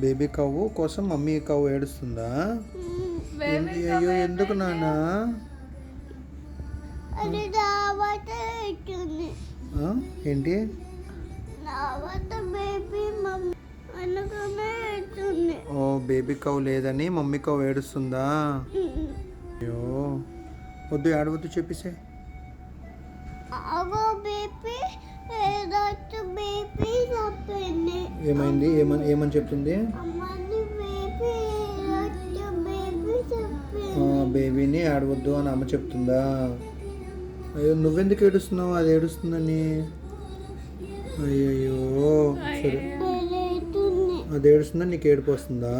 Baby కవ్వు కోసం mummy కవ్వు ఏడుస్తుందా? అయ్యో ఎందుకు నాన్న? ఏంటి? ఓ బేబీ కవ్ లేదని మమ్మీ కవ్ ఏడుస్తుందా? అయ్యో వద్దు ఏడవద్దు చెప్పేసే ఏమైంది? ఏమని ఏమని చెప్తుంది? బేబీని ఏడవద్దు అని అమ్మ చెప్తుందా? అయ్యో నువ్వెందుకు ఏడుస్తున్నావు? అది ఏడుస్తుందని. అయ్యయ్యో సరే. అది ఏడుస్తుందా నీకు ఏడుపు వస్తుందా?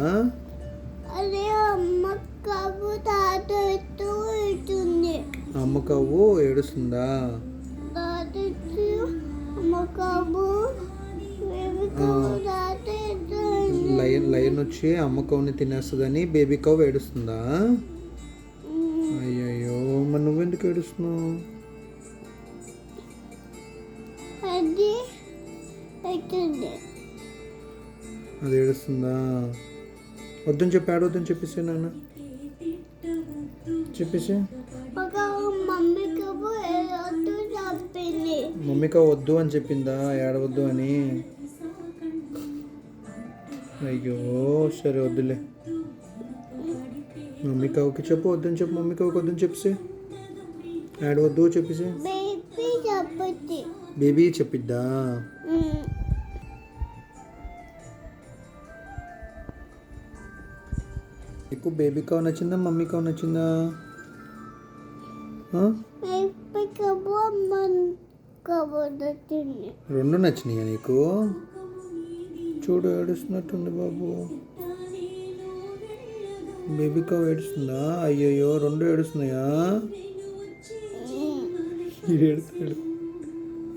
అమ్మ కవ్వు ఏడుస్తుందా. అమ్మ కబు లయన్ లయన్ వచ్చి అమ్మ కవ్వుని తినేస్తుందని బేబీ కవ్వు ఏడుస్తుందా? అయ్యయ్యో మరి నువ్వెందుకు ఏడుస్తున్నావు? అది ఏడుస్తుందా? వద్దని చెప్పి ఆడవద్దని చెప్పేసి నాన్న. చెప్పేసి. మమ్మీకి వద్దు అని చెప్పిందా? ఏడవద్దు అని. అయ్యో సరే వద్దులే మమ్మీ కవుకి చెప్పు వద్దని చెప్పు మమ్మీ కవుకి వద్దని చెప్పేసి ఏడవద్దు చెప్పేసి బేబీ చెప్పిద్దా నీకు బేబీ కవ్ నచ్చిందా మమ్మీ కవ్ నచ్చిందా రెండు నచ్చినాయా నీకు చూడు ఏడుస్తున్నట్టుంది బాబు. బేబీ కవ్ ఏడుస్తుందా? అయ్యయ్యో రెండు ఏడుస్తున్నాయా? ఏడుస్తాడు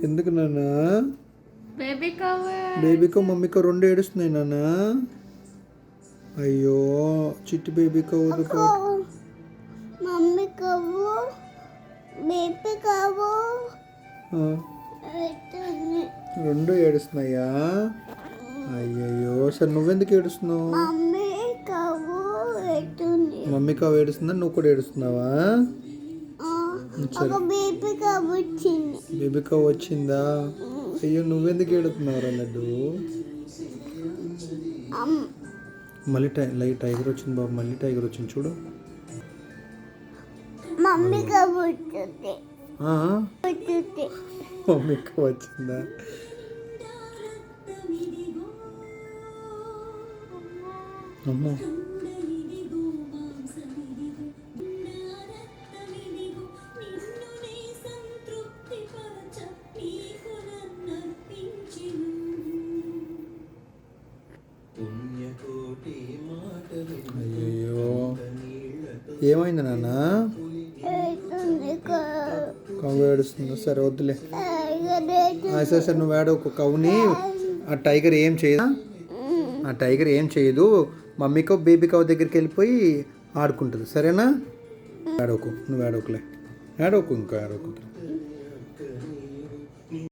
ఎందుకు నాన్న? బేబీ కవర్ బేబీకో మమ్మీకో రెండు ఏడుస్తున్నాయి నాన్న. అయ్యో చిట్టి బేబీ పాటు మమ్మీ కబు బేబీ రెండు ఏడుస్తున్నాయా? అయ్యయ్యో సరే నువ్వెందుకు ఏడుస్తున్నావు? మమ్మీ కవ్ ఏడుస్తుందా? నువ్వు కూడా ఏడుస్తున్నావా? బేబీ కవ్ వచ్చిందా. అయ్యో నువ్వెందుకు ఏడుతున్నావు అమ్- మళ్ళీ టై లైట్ టైగర్ వచ్చింది బాబు మళ్ళీ టైగర్ వచ్చింది చూడు. మమ్మీ వచ్చింది? అమ్మో. ఏమైంది నాన్న? అవుతుంది కవ్వు ఏడుస్తుందా? సరే వద్దులే. సరే సరే నువ్వు ఏడో ఒక కవ్వుని ఆ టైగర్ ఏం చేయదు. ఆ టైగర్ ఏం చేయదు. మమ్మీకో బేబీకో దగ్గరికి వెళ్ళిపోయి ఆడుకుంటుంది. సరేనా? ఆడోకు నువ్వు ఆడోకులే ఆడోకు ఇంకా ఆడోకు